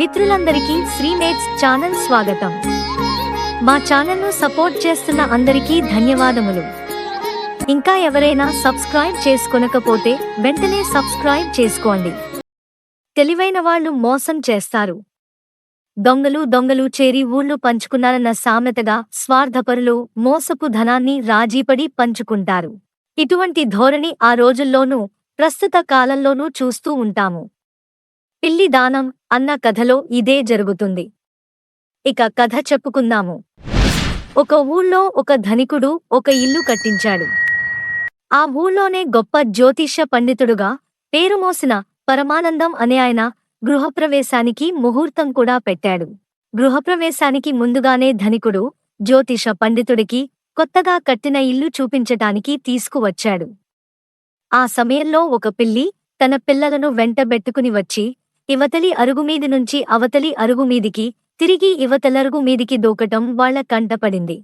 మిత్రులందరికీ శ్రీమేట్స్ ఛానల్ స్వాగతం. మా ఛానల్ను సపోర్ట్ చేస్తున్న అందరికీ ధన్యవాదములు. ఇంకా ఎవరైనా సబ్స్క్రైబ్ చేసుకొనకపోతే వెంటనే సబ్స్క్రైబ్ చేసుకోండి. తెలివైన వాళ్ళు మోసం చేస్తారు. దొంగలు దొంగలు చేరి ఊళ్ళు పంచుకున్నారన్న సామెతగా స్వార్థపరులు మోసపు ధనాన్ని రాజీపడి పంచుకుంటారు. ఇటువంటి ధోరణి ఆ రోజుల్లోనూ ప్రస్తుత కాలంలోనూ చూస్తూ ఉంటాము. పిల్లి దానం అన్న కథలో ఇదే జరుగుతుంది. ఇక కథ చెప్పుకుందాము. ఒక ఊళ్ళో ఒక ధనికుడు ఒక ఇల్లు కట్టించాడు. ఆ ఊళ్ళోనే గొప్ప జ్యోతిష్య పండితుడుగా పేరుమోసిన పరమానందం అనే ఆయన గృహప్రవేశానికి ముహూర్తం కూడా పెట్టాడు. గృహప్రవేశానికి ముందుగానే ధనికుడు జ్యోతిష పండితుడికి కొత్తగా కట్టిన ఇల్లు చూపించటానికి తీసుకువచ్చాడు. ఆ సమయంలో ఒక పిల్లి తన పిల్లలను వెంటబెట్టుకుని వచ్చి ఇవతలి అరుగుమీది నుంచి అవతలి అరుగుమీదికి తిరిగి ఇవతలరుగు మీదికి దూకటం వాళ్ళ కంటపడింది.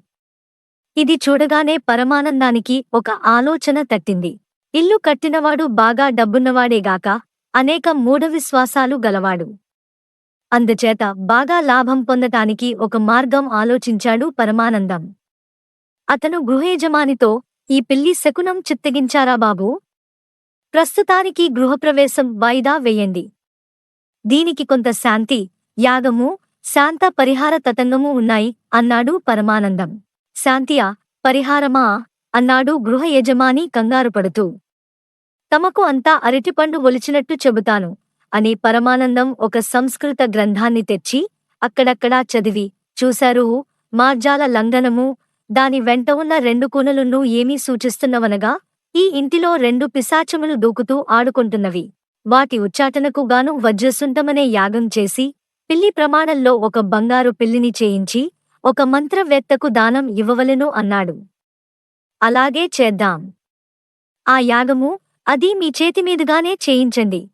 ఇది చూడగానే పరమానందానికి ఒక ఆలోచన తట్టింది. ఇల్లు కట్టినవాడు బాగా డబ్బున్నవాడేగాక అనేక మూఢవిశ్వాసాలు గలవాడు. అందుచేత బాగా లాభం పొందటానికి ఒక మార్గం ఆలోచించాడు పరమానందం. అతను గృహయజమానితో ఈ పిల్లి శకునం చిత్తగించారా బాబూ? ప్రస్తుతానికి గృహప్రవేశం వాయిదా వేయండి. దీనికి కొంత శాంతి యాగము శాంత పరిహార తతంగము ఉన్నాయి అన్నాడు పరమానందం. శాంతియా పరిహారమా? అన్నాడు గృహ యజమాని కంగారుపడుతూ తమకు అంతా అరటిపండు ఒలిచినట్టు చెబుతాను అని పరమానందం ఒక సంస్కృత గ్రంథాన్ని తెచ్చి అక్కడక్కడా చదివి చూశారు మార్జాల లంఘనము దాని వెంట ఉన్న రెండు కూనలున్నూ ఏమీ సూచిస్తున్నవనగా ఈ ఇంటిలో రెండు పిశాచములు దూకుతూ ఆడుకుంటున్నవి. వాటి ఉచ్చాటనకు గాను వజ్రసుంటమనే యాగం చేసి పిల్లి ప్రమాణంలో ఒక బంగారు పిల్లిని చేయించి ఒక మంత్రవేత్తకు దానం ఇవ్వవలెను అన్నాడు. అలాగే చేద్దాం. ఆ యాగము అది మీ చేతిమీదుగానే చేయించండి.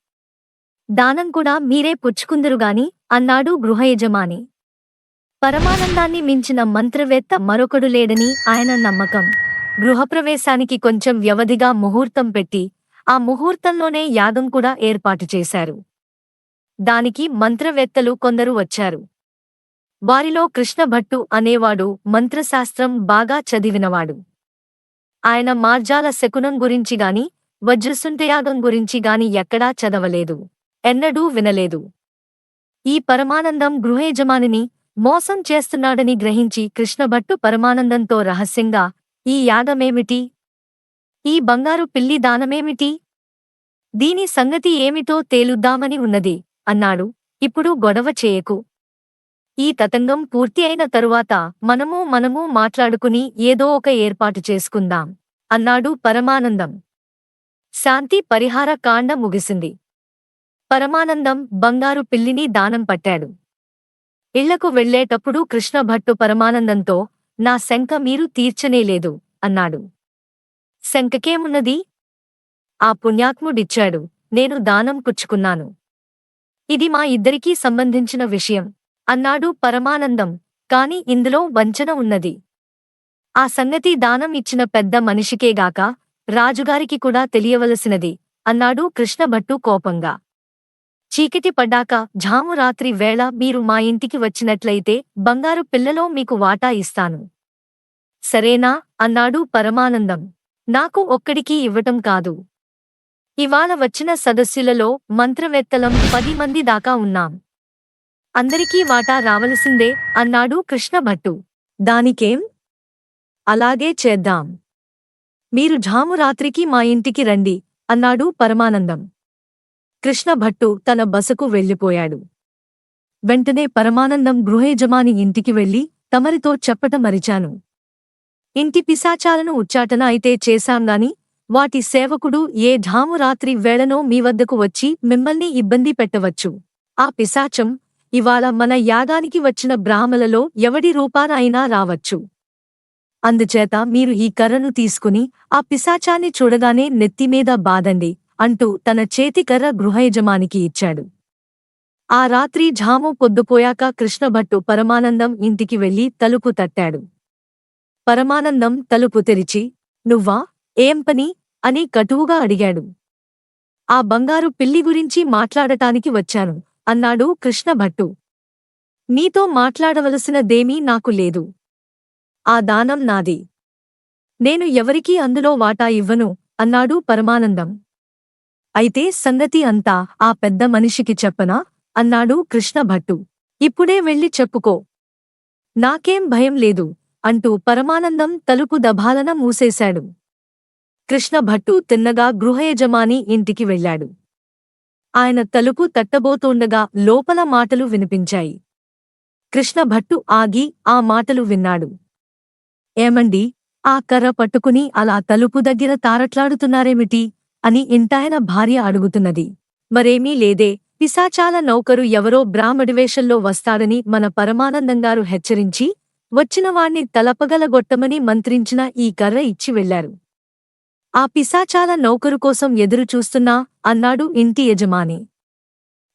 దానం కూడా మీరే పుచ్చుకుందురుగాని అన్నాడు గృహయజమాని పరమానందాన్ని మించిన మంత్రవేత్త మరొకడు లేడని ఆయన నమ్మకం. గృహప్రవేశానికి కొంచెం వ్యవధిగా ముహూర్తం పెట్టి ఆ ముహూర్తంలోనే యాగం కూడా ఏర్పాటు చేశారు. దానికి మంత్రవేత్తలు కొందరు వచ్చారు. వారిలో కృష్ణభట్టు అనేవాడు మంత్రశాస్త్రం బాగా చదివినవాడు. ఆయన మార్జాల శకునం గురించి గాని వజ్రసుంటయాగం గురించి గాని ఎక్కడా చదవలేదు. ఎన్నడూ వినలేదు. ఈ పరమానందం గృహయజమానిని మోసం చేస్తున్నాడని గ్రహించి కృష్ణభట్టు పరమానందంతో రహస్యంగా ఈ యాగమేమిటి? ఈ బంగారు పిల్లి దానమేమిటి? దీని సంగతి ఏమిటో తేలుద్దామని ఉన్నది అన్నాడు. ఇప్పుడు గొడవ చేయకు. ఈ తతంగం పూర్తి అయిన తరువాత మనము మనము మాట్లాడుకుని ఏదో ఒక ఏర్పాటు చేసుకుందాం అన్నాడు పరమానందం. శాంతి పరిహార కాండ ముగిసింది. పరమానందం బంగారు పిల్లిని దానం పట్టాడు. ఇళ్ళకు వెళ్ళేటప్పుడు కృష్ణభట్టు పరమానందంతో నా శంక మీరు తీర్చనేలేదు అన్నాడు. శంకకేమున్నది ఆ పుణ్యాత్ముడిచ్చాడు. నేను దానం పుచ్చుకున్నాను. ఇది మా ఇద్దరికీ సంబంధించిన విషయం. అన్నాడు పరమానందం. కాని ఇందులో వంచన ఉన్నది. ఆ సంగతి దానం ఇచ్చిన పెద్ద మనిషికేగాక రాజుగారికి కూడా తెలియవలసినది అన్నాడు కృష్ణభట్టు కోపంగా. చీకటి పడ్డాక ఝాము రాత్రి వేళ మీరు మా ఇంటికి వచ్చినట్లయితే బంగారు పిల్లలో మీకు వాటా ఇస్తాను. సరేనా? అన్నాడు పరమానందం. నాకు ఒక్కడికి ఇవ్వటం కాదు. ఇవాళ వచ్చిన సదస్సులలో మంత్రవేత్తలం పది మంది దాకా ఉన్నాం. అందరికీ వాటా రావలసిందే అన్నాడు కృష్ణభట్టు దానికేం? అలాగే చేద్దాం. మీరు ఝాము రాత్రికి మా ఇంటికి రండి అన్నాడు పరమానందం. కృష్ణభట్టు తన బసకు వెళ్ళిపోయాడు. వెంటనే పరమానందం గృహయజమాని ఇంటికి వెళ్ళి తమరితో చెప్పట మరిచాను. ఇంటి పిశాచాలను ఉచ్చాటన అయితే చేశాంగాని వాటి సేవకుడు ఏ ఢాము రాత్రి వేళనో మీ వద్దకు వచ్చి మిమ్మల్ని ఇబ్బంది పెట్టవచ్చు. ఆ పిశాచం ఇవాళ మన యాగానికి వచ్చిన బ్రాహ్మలలో ఎవడి రూపాన రావచ్చు. అందుచేత మీరు ఈ కర్రను తీసుకుని ఆ పిశాచాన్ని చూడగానే నెత్తిమీద బాదండి అంటూ తన చేతికర్ర గృహయజమానికి ఇచ్చాడు. ఆ రాత్రి ఝాము పొద్దుపోయాక కృష్ణభట్టు పరమానందం ఇంటికి వెళ్ళి తలుపు తట్టాడు. పరమానందం తలుపు తెరిచి నువ్వా? ఏం పని? అని కటువుగా అడిగాడు. ఆ బంగారు పిల్లి గురించి మాట్లాడటానికి వచ్చాను అన్నాడు కృష్ణభట్టు. నీతో మాట్లాడవలసినదేమీ నాకు లేదు. ఆ దానం నాది. నేను ఎవరికీ అందులో వాటా ఇవ్వను అన్నాడు పరమానందం. అయితే సంగతి అంతా ఆ పెద్ద మనిషికి చెప్పనా? అన్నాడు కృష్ణభట్టు. ఇప్పుడే వెళ్ళి చెప్పుకో. నాకేం భయం లేదు. అంటూ పరమానందం తలుపు దభాలన మూసేశాడు. కృష్ణభట్టు తిన్నగా గృహయజమాని ఇంటికి వెళ్ళాడు. ఆయన తలుపు తట్టబోతోండగా లోపల మాటలు వినిపించాయి. కృష్ణభట్టు ఆగి ఆ మాటలు విన్నాడు. ఏమండి ఆ కర్ర పట్టుకుని అలా తలుపు దగ్గర తారట్లాడుతున్నారేమిటి? అని ఇంటాయన భార్య అడుగుతున్నది. మరేమీ లేదే పిశాచాల నౌకరు ఎవరో బ్రాహ్మడివేషంలో వస్తాడని మన పరమానందంగారు హెచ్చరించి వచ్చినవాణ్ణి తలపగలగొట్టమని మంత్రించిన ఈ కర్ర ఇచ్చి వెళ్ళారు ఆ పిశాచాల నౌకరు కోసం ఎదురుచూస్తున్నా అన్నాడు ఇంటి యజమాని.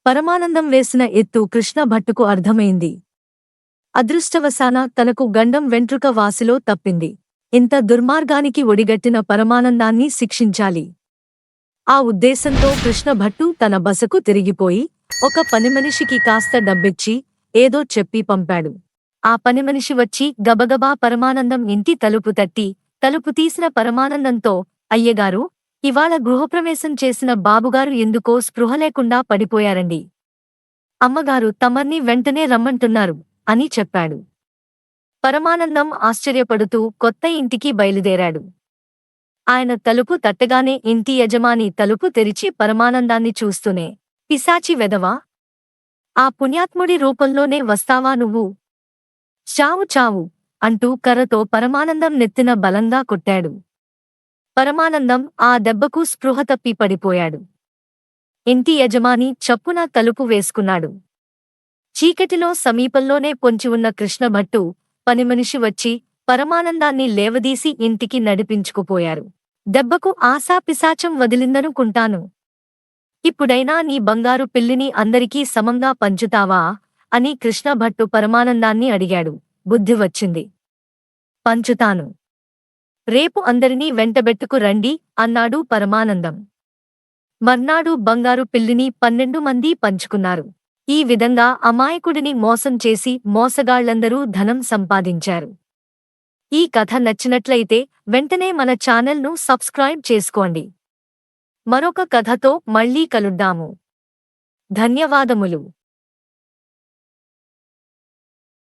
పరమానందం వేసిన ఎత్తు కృష్ణభట్టుకు అర్థమైంది. అదృష్టవశాన తనకు గండం వెంట్రుక వాసిలో తప్పింది. ఇంత దుర్మార్గానికి ఒడిగట్టిన పరమానందాన్ని శిక్షించాలి. ఆ ఉద్దేశంతో కృష్ణభట్టు తన బసకు తిరిగిపోయి ఒక పనిమనిషికి కాస్త డబ్బిచ్చి ఏదో చెప్పి పంపాడు. ఆ పనిమనిషి వచ్చి గబగబా పరమానందం ఇంటి తలుపు తట్టి తలుపు తీసిన పరమానందంతో అయ్యగారు ఇవాళ గృహప్రవేశం చేసిన బాబుగారు ఎందుకో స్పృహ లేకుండా పడిపోయారండి. అమ్మగారు తమర్ని వెంటనే రమ్మంటున్నారు అని చెప్పాడు. పరమానందం ఆశ్చర్యపడుతూ కొత్త ఇంటికి బయలుదేరాడు. ఆయన తలుపు తట్టగానే ఇంటి యజమాని తలుపు తెరిచి పరమానందాన్ని చూస్తూనే పిశాచి వెదవా ఆ పుణ్యాత్ముడి రూపంలోనే వస్తావా నువ్వు? చావు చావు అంటూ కర్రతో పరమానందం నెత్తిన బలంగా కొట్టాడు. పరమానందం ఆ దెబ్బకు స్పృహ తప్పి పడిపోయాడు. ఇంటి యజమాని చప్పున తలుపు వేసుకున్నాడు. చీకటిలో సమీపంలోనే పొంచి ఉన్న కృష్ణభట్టు పనిమనిషి వచ్చి పరమానందాన్ని లేవదీసి ఇంటికి నడిపించుకుపోయారు. దెబ్బకు ఆశా పిశాచం వదిలిందనుకుంటాను. ఇప్పుడైనా నీ బంగారు పిల్లిని అందరికీ సమంగా పంచుతావా? అని కృష్ణభట్టు పరమానందాన్ని అడిగాడు. బుద్ధి వచ్చింది. పంచుతాను. రేపు అందరినీ వెంటబెట్టుకు రండి అన్నాడు పరమానందం. మర్నాడు బంగారు పిల్లిని పన్నెండు మంది పంచుకున్నారు. ఈ విధంగా అమాయకుడిని మోసం చేసి మోసగాళ్ళందరూ ధనం సంపాదించారు. ఈ కథ నచ్చినట్లయితే వెంటనే మన ఛానల్ను సబ్స్క్రైబ్ చేసుకోండి. మరొక కథతో మళ్ళీ కలుద్దాము. ధన్యవాదములు.